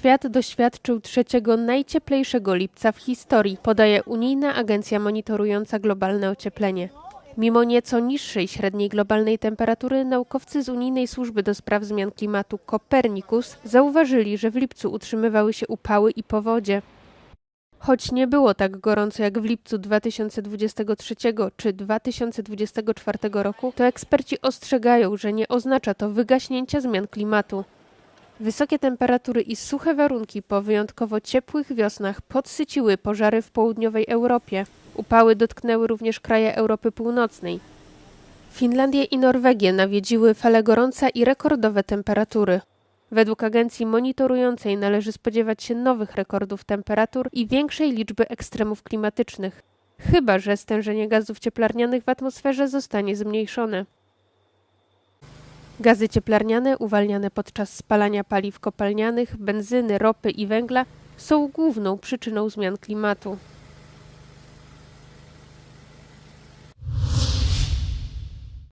Świat doświadczył trzeciego najcieplejszego lipca w historii, podaje Unijna Agencja Monitorująca Globalne Ocieplenie. Mimo nieco niższej średniej globalnej temperatury, naukowcy z Unijnej Służby do Spraw Zmian Klimatu Copernicus zauważyli, że w lipcu utrzymywały się upały i powodzie. Choć nie było tak gorąco jak w lipcu 2023 czy 2024 roku, to eksperci ostrzegają, że nie oznacza to wygaśnięcia zmian klimatu. Wysokie temperatury i suche warunki po wyjątkowo ciepłych wiosnach podsyciły pożary w południowej Europie. Upały dotknęły również kraje Europy Północnej. Finlandię i Norwegię nawiedziły fale gorąca i rekordowe temperatury. Według agencji monitorującej należy spodziewać się nowych rekordów temperatur i większej liczby ekstremów klimatycznych, chyba że stężenie gazów cieplarnianych w atmosferze zostanie zmniejszone. Gazy cieplarniane uwalniane podczas spalania paliw kopalnianych, benzyny, ropy i węgla są główną przyczyną zmian klimatu.